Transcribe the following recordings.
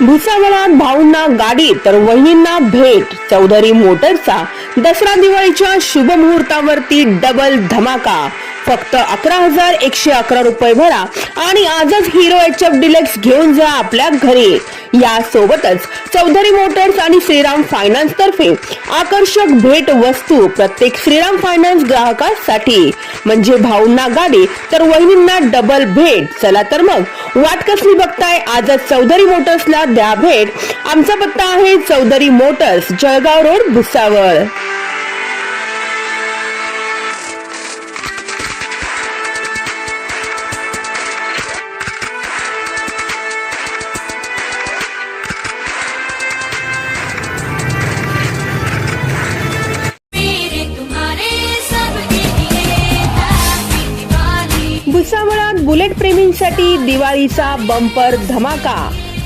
भुसावळात भाऊंना गाडी तर वहिनींना भेट. चौधरी मोटरचा दसरा दिवाळीच्या शुभ मुहूर्तावरती डबल धमाका. फक्त अकरा हजार एकशे अकरा रुपये भरा आणि आजच हिरो एच एफ डिलेक्स घेऊन जा आपल्या घरी. यासोबतच चौधरी मोटर्स आणि श्रीराम फायनान्स तर्फे आकर्षक भेट वस्तू प्रत्येक श्रीराम फायनान्स ग्राहकासाठी. म्हणजे भाऊंना गाडी तर वहिनींना डबल भेट. चला तर मग वाट कसली बघताय? आजच चौधरी मोटर्सला द्या भेट. आमचा पत्ता आहे Chaudhari Motors Jalgaon road Bhusawal. Bullet प्रेमींसाठी दिवाळीचा बंपर धमाका.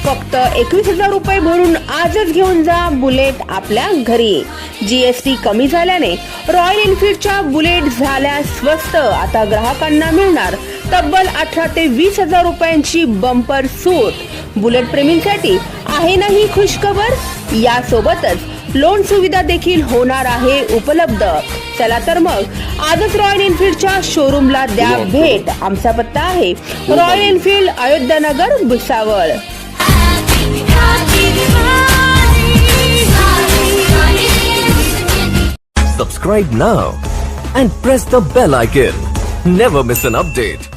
फक्त एकवीस हजार रुपये भरून आजच घेऊन जा बुलेट आपल्या घरी. जीएसटी कमी झाल्याने रॉयल एनफिल्डच्या बुलेट झाल्या स्वस्त. आता ग्राहकांना मिळणार तब्बल अठरा ते वीस हजार रुपयांची बंपर सूट. बुलेट प्रेमींसाठी आहे ना ही खुशखबर? यासोबतच लोन सुविधा देखील होणार आहे उपलब्ध चला तर मग आजच रॉयल एनफील्डच्या शोरूमला द्या भेट आमचा पत्ता आहे Royal Enfield Ayodhyanagar Bhusawal Subscribe now and press the bell icon. Never miss an update.